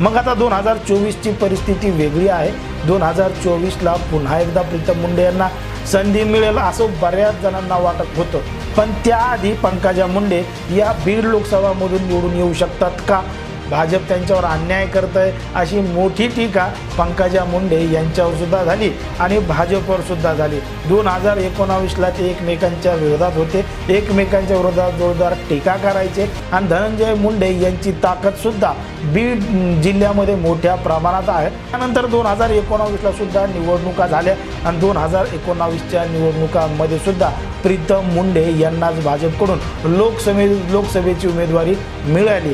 मग आता दोन हजार चोवीसची परिस्थिती वेगळी आहे. दोन हजार चोवीसला पुन्हा एकदा प्रीतम मुंडे यांना संधी मिळेल असं बऱ्याच जणांना वाटत होतं. पण त्याआधी पंकजा मुंडे या बीड लोकसभामधून निवडून येऊ शकतात का? भाजप त्यांच्यावर अन्याय करत आहे अशी मोठी टीका पंकजा मुंडे यांच्यावर सुद्धा झाली आणि भाजपवर सुद्धा झाली. दोन हजार एकोणावीसला ते एकमेकांच्या विरोधात होते. एकमेकांच्या विरोधात जोरदार टीका करायचे आणि धनंजय मुंडे यांची ताकद सुद्धा बीड जिल्ह्यामध्ये मोठ्या प्रमाणात आहे. त्यानंतर दोन हजार एकोणावीसला सुद्धा निवडणुका झाल्या आणि दोन हजार एकोणावीसच्या निवडणुकांमध्ये सुद्धा प्रीतम मुंडे यांनाच भाजपकडून लोकसभे लोकसभेची उमेदवारी मिळाली.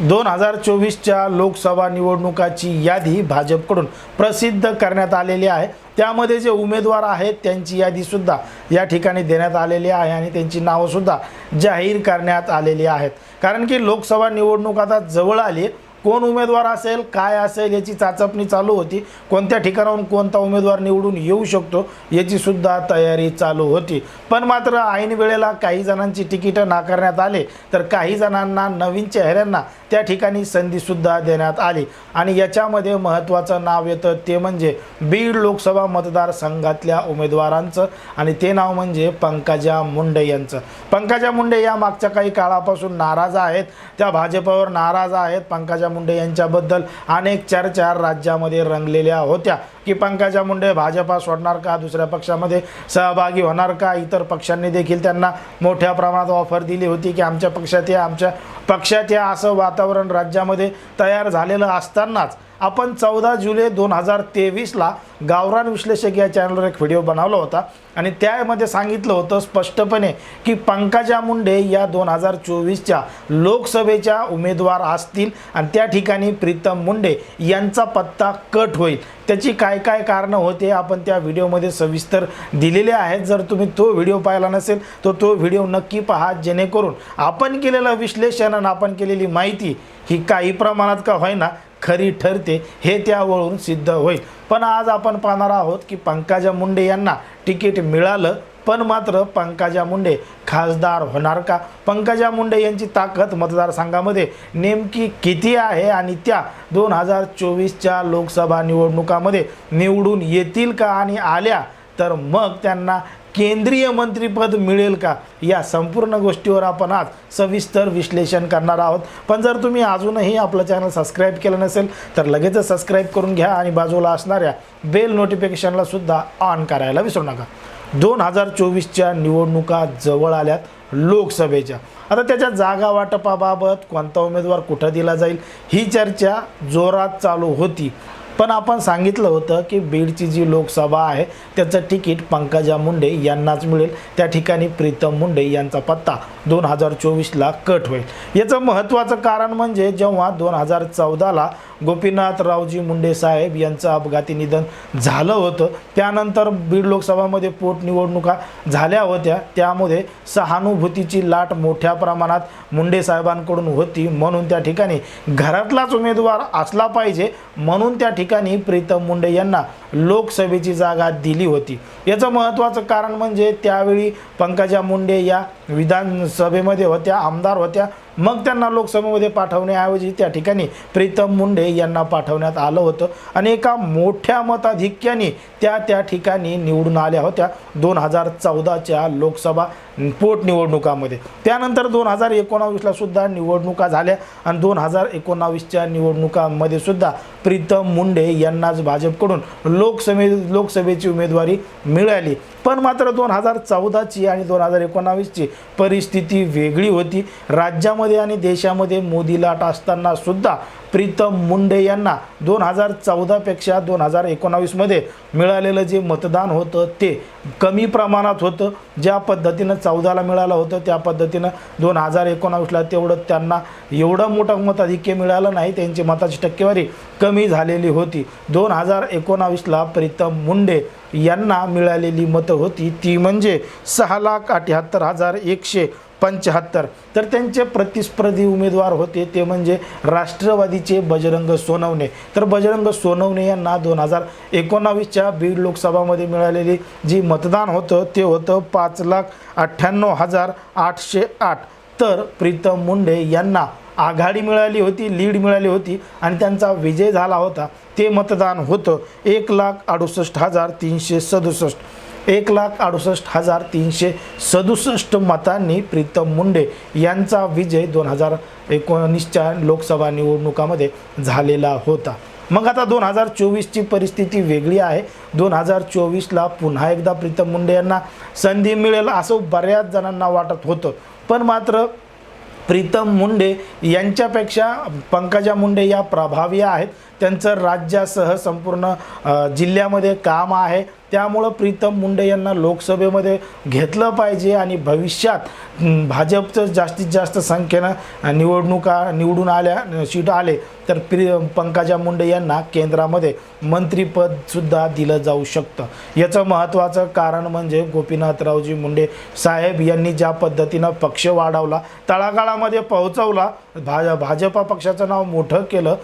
दोन हजार चोवीसच्या लोकसभा निवडणुकाची यादी भाजपकडून प्रसिद्ध करण्यात आलेली आहे. त्यामध्ये जे उमेदवार आहेत त्यांची यादीसुद्धा या ठिकाणी देण्यात आलेली आहे आणि त्यांची नावंसुद्धा जाहीर करण्यात आलेली आहेत. कारण की लोकसभा निवडणूक आता जवळ आली. कोण उमेदवार असेल काय असेल याची चाचपणी चालू होती. कोणत्या ठिकाणाहून कोणता उमेदवार निवडून येऊ शकतो याचीसुद्धा तयारी चालू होती. पण मात्र ऐन वेळेला काही जणांची तिकीटं नाकारण्यात आले. तर काही जणांना नवीन चेहऱ्यांना त्या ठिकाणी संधीसुद्धा देण्यात आली. आणि याच्यामध्ये महत्त्वाचं नाव येतं ते म्हणजे बीड लोकसभा मतदारसंघातल्या उमेदवारांचं आणि ते नाव म्हणजे पंकजा मुंडे यांचं. पंकजा मुंडे या मागच्या काही काळापासून नाराज आहेत. त्या भाजपवर नाराज आहेत पंकजा मुंडे यांच्याबद्दल अनेक चर्चा राज्यामध्ये रंगलेल्या होत्या. की पंकजा मुंडे भाजपा सोडणार का? दुसऱ्या पक्षामध्ये सहभागी होणार का? इतर पक्षांनी देखील त्यांना मोठ्या प्रमाणात ऑफर दिली होती की आमच्या पक्षात या आमच्या पक्षात या असं वातावरण राज्यामध्ये तयार झालेलं असतानाच आपण चौदा जुलै दोन हजार तेवीसला गावरान विश्लेषक या चॅनलवर एक व्हिडिओ बनवला होता. आणि त्यामध्ये सांगितलं होतं स्पष्टपणे की पंकजा मुंडे या दोन हजार चोवीसच्या लोकसभेच्या उमेदवार असतील. आणि त्या ठिकाणी प्रीतम मुंडे यांचा पत्ता कट होईल. त्याची काय काय कारणं होते आपण त्या व्हिडिओमध्ये सविस्तर दिलेले आहेत. जर तुम्ही तो व्हिडिओ पाहिला नसेल तर तो व्हिडिओ नक्की पहा. जेणेकरून आपण केलेलं विश्लेषण आणि आपण केलेली माहिती ही काही प्रमाणात का होईना खरी ठरते हे त्यावरून सिद्ध होईल. पण आज आपण पाहणार आहोत की पंकजा मुंडे यांना तिकीट मिळालं पण मात्र पंकजा मुंडे खासदार होणार का? पंकजा मुंडे यांची ताकद मतदारसंघामध्ये नेमकी किती आहे आणि त्या दोन हजार चोवीसच्या लोकसभा निवडणुकामध्ये निवडून येतील का आणि आल्या तर मग त्यांना केंद्रीय मंत्रीपद मिळेल का? या संपूर्ण गोष्टीवर आपण आज सविस्तर विश्लेषण करणार आहोत. पण जर तुम्ही अजूनही आपलं चॅनल सबस्क्राईब केलं नसेल तर लगेचच सबस्क्राईब करून घ्या आणि बाजूला असणाऱ्या बेल नोटिफिकेशनला सुद्धा ऑन करायला विसरू नका. दोन हजार चोवीसच्या निवडणुका जवळ आल्यात लोकसभेच्या. आता त्याच्या जागा वाटपाबाबत कोणता उमेदवार कुठं दिला जाईल? ही चर्चा जोरात चालू होती. पण आपण सांगितलं होतं की बीडची जी लोकसभा आहे त्याचं तिकीट पंकजा मुंडे यांनाच मिळेल. त्या ठिकाणी प्रीतम मुंडे यांचा पत्ता दोन हजार चोवीसला कट होईल. याचं महत्त्वाचं कारण म्हणजे जेव्हा दोन हजार चौदाला गोपीनाथरावजी मुंडे साहेब यांचं अपघाती निधन झालं होतं. त्यानंतर बीड लोकसभामध्ये पोटनिवडणुका झाल्या होत्या. त्यामध्ये सहानुभूतीची लाट मोठ्या प्रमाणात मुंडे साहेबांकडून होती. म्हणून त्या ठिकाणी घरातलाच उमेदवार असला पाहिजे. म्हणून त्या ठिकाणी प्रीतम मुंडे यांना लोकसभेची जागा दिली होती. याचं महत्त्वाचं कारण म्हणजे त्यावेळी पंकजा मुंडे या विधानसभेमध्ये होत्या आमदार होत्या. मग त्यांना लोकसभेमध्ये पाठवण्याऐवजी त्या ठिकाणी प्रीतम मुंडे यांना पाठवण्यात आलं होतं. आणि एका मोठ्या मताधिक्याने त्या त्या ठिकाणी निवडून आल्या होत्या. दोन हजार चौदाच्या लोकसभा पोटनिवडणुकामध्ये त्यानंतर दोन हजार एकोणावीसला सुद्धा निवडणुका झाल्या आणि दोन हजार एकोणावीसच्या निवडणुकांमध्ये सुद्धा प्रीतम मुंडे यांनाच भाजपकडून लोकसभे लोकसभेची उमेदवारी मिळाली. पण मात्र दोन हजार चौदाची आणि दोन हजार एकोणावीसची परिस्थिती वेगळी होती. राज्यामध्ये आणि देशामध्ये मोदी लाट असतानासुद्धा प्रीतम मुंडे यांना दोन हजार चौदापेक्षा दोन हजार एकोणावीसमध्ये मिळालेलं जे मतदान होतं ते कमी प्रमाणात होतं. ज्या पद्धतीनं चौदाला मिळालं होतं त्या पद्धतीनं दोन हजार एकोणावीसला तेवढं त्यांना एवढं मोठं मताधिक्य मिळालं नाही. त्यांची मताची टक्केवारी कमी झालेली होती. दोन हजार एकोणावीसला प्रीतम मुंडे यांना मिळालेली मतं होती. ती म्हणजे सहा लाख अठ्ठ्याहत्तर हजार एकशे पंच्याहत्तर तर त्यांचे प्रतिस्पर्धी उमेदवार होते ते म्हणजे राष्ट्रवादीचे बजरंग सोनवणे. तर बजरंग सोनवणे यांना दोन हजार एकोणावीसच्या बीड लोकसभामध्ये मिळालेली जी मतदान होतं ते होतं पाच लाख अठ्ठ्याण्णव हजार आठशे आठ. तर प्रीतम मुंडे यांना आघाडी मिळाली होती लीड मिळाली होती आणि त्यांचा विजय झाला होता. ते मतदान होतं एक लाख अडुसष्ट हजार तीनशे सदुसष्ट. एक लाख अडुसष्ट हजार तीनशे सदुसष्ट मतांनी प्रीतम मुंडे यांचा विजय दोन हजार एकोणीसच्या लोकसभा निवडणुकामध्ये झालेला होता. मग आता दोन हजार चोवीसची परिस्थिती वेगळी आहे. दोन हजार चोवीसला पुन्हा एकदा प्रीतम मुंडे यांना संधी मिळेल असं बऱ्याच जणांना वाटत होतं. पण मात्र प्रीतम मुंडे यांच्यापेक्षा पंकजा मुंडे या प्रभावी आहेत. त्यांचं राज्यासह संपूर्ण जिल्ह्यामध्ये काम आहे. त्यामुळं प्रीतम मुंडे यांना लोकसभेमध्ये घेतलं पाहिजे आणि भविष्यात भाजपचं जास्तीत जास्त संख्येनं निवडणुका निवडून आल्या सीट आले तर प्रि पंकजा मुंडे यांना केंद्रामध्ये मंत्रिपदसुद्धा दिलं जाऊ शकतं. याचं महत्त्वाचं कारण म्हणजे गोपीनाथरावजी मुंडे साहेब यांनी ज्या पद्धतीनं पक्ष वाढवला तळागाळामध्ये पोहोचवला भाज भाजपा पक्षाचं नाव मोठं केलं.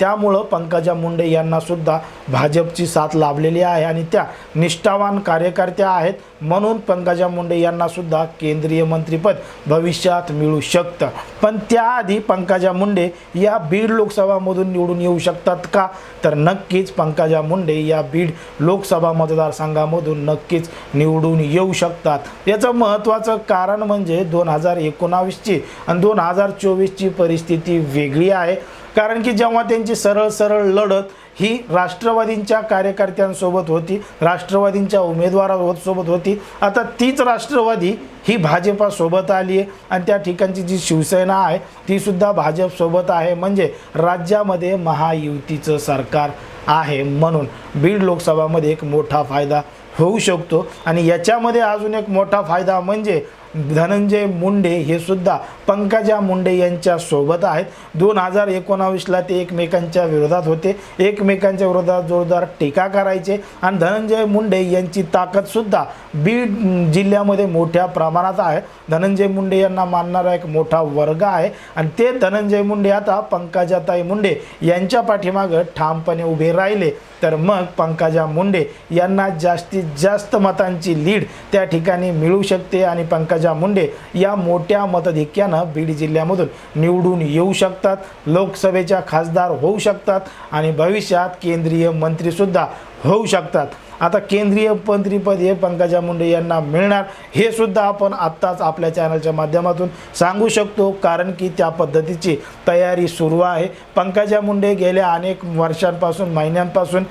त्यामुळं पंकजा मुंडे यांनासुद्धा भाजपची साथ लाभलेली आहे आणि त्या निष्ठावान कार्यकर्त्या आहेत म्हणून पंकजा मुंडे यांनासुद्धा केंद्रीय मंत्रिपद भविष्यात मिळू शकतं. पण त्याआधी पंकजा मुंडे या बीड लोकसभामधून निवडून येऊ शकतात का? तर नक्कीच पंकजा मुंडे या बीड लोकसभा मतदारसंघामधून नक्कीच निवडून येऊ शकतात. याचं महत्त्वाचं कारण म्हणजे दोन हजार एकोणावीसची आणि दोन हजार चोवीसची परिस्थिती वेगळी आहे. कारण की जेव्हा त्यांची सरळ सरळ लढत ही राष्ट्रवादींच्या कार्यकर्त्यांसोबत होती राष्ट्रवादींच्या उमेदवारासोबत होती आता तीच राष्ट्रवादी ही भाजपासोबत आली आहे आणि त्या ठिकाणची जी शिवसेना आहे ती सुद्धा भाजपसोबत आहे. म्हणजे राज्यामध्ये महायुतीचं सरकार आहे म्हणून बीड लोकसभामध्ये एक मोठा फायदा होऊ शकतो. आणि याच्यामध्ये अजून एक मोठा फायदा म्हणजे धनंजय मुंडे हे सुद्धा पंकजा मुंडे यांच्या सोबत आहेत. दोन हजार एकोणावीसला ते एकमेकांच्या विरोधात होते. एकमेकांच्या विरोधात जोरदार टीका करायचे आणि धनंजय मुंडे यांची ताकदसुद्धा बीड जिल्ह्यामध्ये मोठ्या प्रमाणात आहे. धनंजय मुंडे यांना मानणारा एक मोठा वर्ग आहे आणि ते धनंजय मुंडे आता पंकजाताई मुंडे यांच्या पाठीमागं ठामपणे उभे राहिले. तर मग पंकजा मुंडे यांना जास्तीत जास्त मतांची लीड त्या ठिकाणी मिळू शकते आणि पंकजा मुंडे या मोठ्या मतधिक्यानं बीड जिल्ह्यामधून निवडून येऊ शकतात लोकसभेच्या खासदार होऊ शकतात आणि भविष्यात केंद्रीय मंत्रीसुद्धा होऊ शकतात. आता केंद्रीय मंत्रीपद हे पंकजा मुंडे यांना मिळणार हे सुद्धा आपण आत्ताच आपल्या चॅनलच्या माध्यमातून सांगू शकतो कारण की त्या पद्धतीची तयारी सुरू आहे. पंकजा मुंडे गेल्या अनेक वर्षांपासून महिन्यांपासून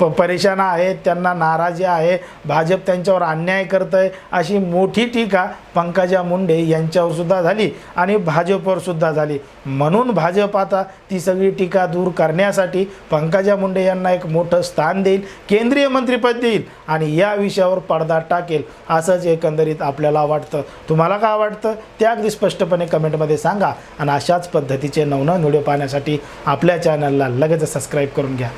प परेशान आहेत त्यांना नाराजी आहे भाजप त्यांच्यावर अन्याय करत आहे अशी मोठी टीका पंकजा मुंडे यांच्यावरसुद्धा झाली आणि भाजपवरसुद्धा झाली. म्हणून भाजप आता ती सगळी टीका दूर करण्यासाठी पंकजा मुंडे यांना एक मोठं स्थान देईल केंद्रीय मंत्रिपद देईल आणि या विषयावर पडदा टाकेल असंच एकंदरीत आपल्याला वाटतं. तुम्हाला काय वाटतं? ते अगदी स्पष्टपणे कमेंटमध्ये सांगा आणि अशाच पद्धतीचे नवनवीन व्हिडिओ पाहण्यासाठी आपल्या चॅनलला लगेच सबस्क्राईब करून घ्या.